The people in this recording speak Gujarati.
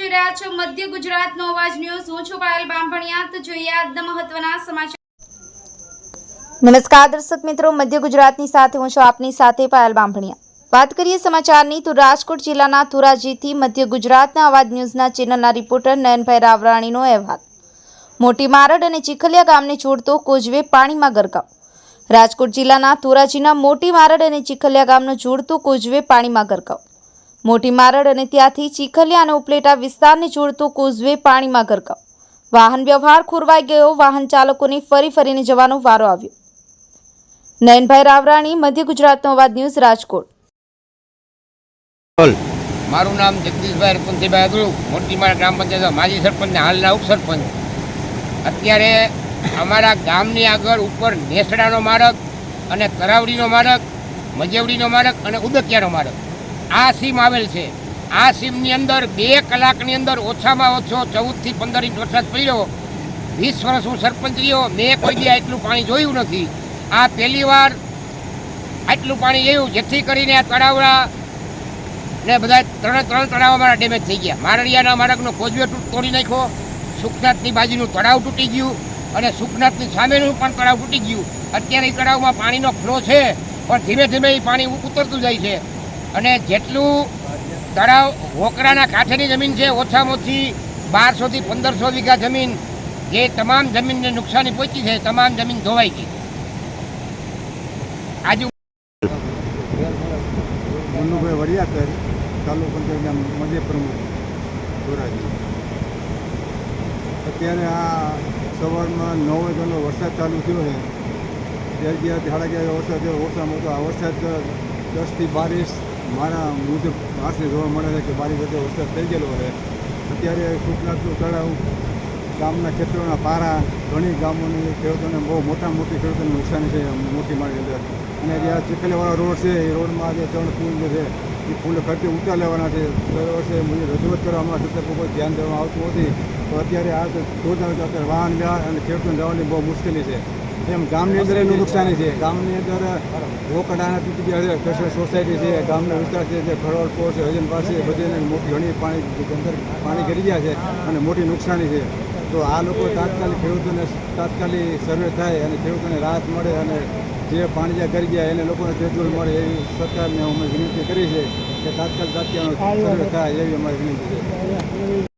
રહ્યા છો મધ્ય ગુજરાતનો અવાજ ન્યૂઝ. હું છું પાયલ બામભણિયા તો જોઈએ આજના મહત્વના સમાચાર. નમસ્કાર દર્શક મિત્રો, મધ્ય ગુજરાતની સાથે હું છું આપની સાથે પાયલ બાંભણિયા. વાત કરીએ સમાચારની તો રાજકોટ જિલ્લાના ધોરાજીથી મધ્ય ગુજરાતના અવાજ ન્યૂઝના ચેનલના રિપોર્ટર નયનભાઈ રાવરાણીનો અહેવાલ. મોટી મારડ અને ચીખલિયા ગામને જોડતો કોઝવે પાણીમાં ગરકાવ. રાજકોટ જિલ્લાના ધોરાજીના મોટી મારડ અને ચીખલિયા ગામનો જોડતો કોઝવે પાણીમાં ગરકાવ. મોટી મારડ અને ત્યાંથી ચીખલિયા અને ઉપલેટા વિસ્તારને જોડતો કોઝવે પાણીમાં ગરકાવ. વાહન વ્યવહાર ખોરવાઈ ગયો વાહન ચાલકોને ફરી ફરીને જવાનો વારો આવ્યો. નયનભાઈ રાવરાણી મધ્ય ગુજરાતનો અવાજ ન્યૂઝ રાજકોટ. મારું નામ જગદીશભાઈ અગડુ મોટી મારા ગ્રામ પંચાયત માજી સરપંચ ને હાલના ઉપસરપંચ. અત્યારે અમારા ગામની આગળ ઉપર નેસડાનો માર્ગ અને તરાવડીનો માર્ગ મજેવડીનો માર્ગ અને ઉદકિયાનો માર્ગ. આ સીમ આવેલ છે. આ સીમની અંદર બે કલાકની અંદર ઓછામાં ઓછો ચૌદથી પંદર ઇંચ વરસાદ પડ્યો. વીસ વર્ષ હું સરપંચ રહ્યો, મેં કોઈ દી એટલું પાણી જોયું નથી. આ પહેલી વાર આટલું પાણી જોયું જેથી કરીને આ તળાવડા ને બધા ત્રણ ત્રણ તળાવ અમારા ડેમેજ થઈ ગયા. મારડિયાના માર્ગનો કોજવે તૂટ- તોડી નાખ્યો. સુખનાથની બાજુનું તળાવ તૂટી ગયું અને સુખનાથની સામેનું પણ તળાવ તૂટી ગયું. અત્યારે એ તળાવમાં પાણીનો ફ્લો છે, પણ ધીમે ધીમે એ પાણી ઉતરતું જાય છે. અને જેટલું તળાવ વોકરાના કાંઠેની જમીન છે, ઓછામાં ઓછી બારસોથી પંદરસો વીઘા જમીન જે તમામ જમીનને નુકસાની પહોંચી છે તમામ જમીન ધોવાઈ ગઈ. આજુ મનુભાઈ વડિયાકર તાલુકો પંચાયતના મધ્ય પ્રમુખ ધોરાજી. અત્યારે આ સવારમાં નવ વાગ્યાનો વરસાદ ચાલુ થયો છે. ગયા સાડા ગયા વરસાદ થયો. ઓછામાં ઓછો આ વરસાદ દસથી બારીસ મારા મુજબ આશરે જોવા મળે છે કે મારી વચ્ચે વરસાદ થઈ ગયેલો છે. અત્યારે સુખનાથનું તળાવ ગામના ખેતરોના પારા, ઘણી ગામોની ખેડૂતોને બહુ મોટા મોટી ખેડૂતોને નુકસાની છે મોટી મારી અંદર. અને જે આ ચીખલીવાળો રોડ છે, એ રોડમાં જે ત્રણ પુલ જે છે, એ પુલ ખર્ચે ઊંચા લેવાના છે. દર વર્ષે મુજબ રજૂઆત કરવામાં છતાં કોઈ ધ્યાન દેવામાં આવતું નથી. તો અત્યારે આ ધોધ અત્યારે વાહન વ્યવહાર અને ખેડૂતોને જવાની બહુ મુશ્કેલી છે. એમ ગામની અંદર એનું નુકસાની છે. ગામની અંદર રોકડાના તૂટી સોસાયટી છે, ગામનો વિસ્તાર છે, જે ખરોડ છે હજન પાસે બધી મોટી ઘણી પાણી અંદર પાણી કરી ગયા છે અને મોટી નુકસાની છે. તો આ લોકો તાત્કાલિક ખેડૂતોને તાત્કાલિક સર્વે થાય અને ખેડૂતોને રાહત મળે અને જે પાણી જ્યાં કરી ગયા એને લોકોને તેજોલ મળે એવી સરકારને અમે વિનંતી કરી છે કે તાત્કાલિક તાત્કાલિક સર્વે થાય એવી અમારી વિનંતી છે.